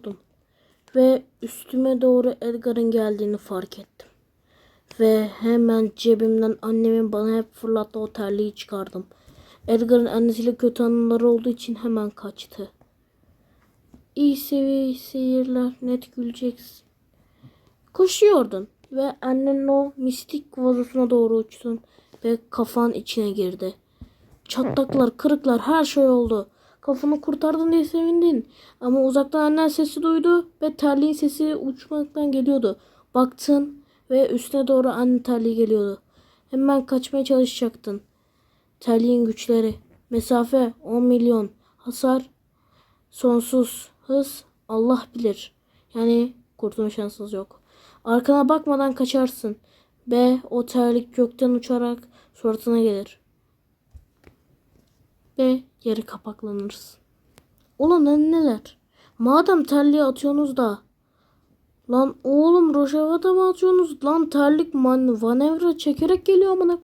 uçuyordum. Ve üstüme doğru Edgar'ın geldiğini fark ettim. Ve hemen cebimden annemin bana hep fırlattığı o terliği çıkardım. Edgar'ın annesiyle kötü anıları olduğu için hemen kaçtı. İyi seviye seyirler net güleceksin. Koşuyordun ve annenin o mistik vazosuna doğru uçtun ve kafan içine girdi. Çatlaklar, kırıklar her şey oldu. Kafanı kurtardın diye sevindin. Ama uzaktan annen sesi duydu ve terliğin sesi uçmaktan geliyordu. Baktın ve üstüne doğru anne terliği geliyordu. Hemen kaçmaya çalışacaktın. Terliğin güçleri. Mesafe 10 milyon. Hasar sonsuz. Hız Allah bilir. Yani kurtulma şansınız yok. Arkana bakmadan kaçarsın. Ve o terlik gökten uçarak suratına gelir. Ve yeri kapaklanırsın. Ulan lan neler? Madem terliği atıyorsunuz da. Lan oğlum Rojava'da mı atıyorsunuz? Lan terlik man manevra çekerek geliyor amına.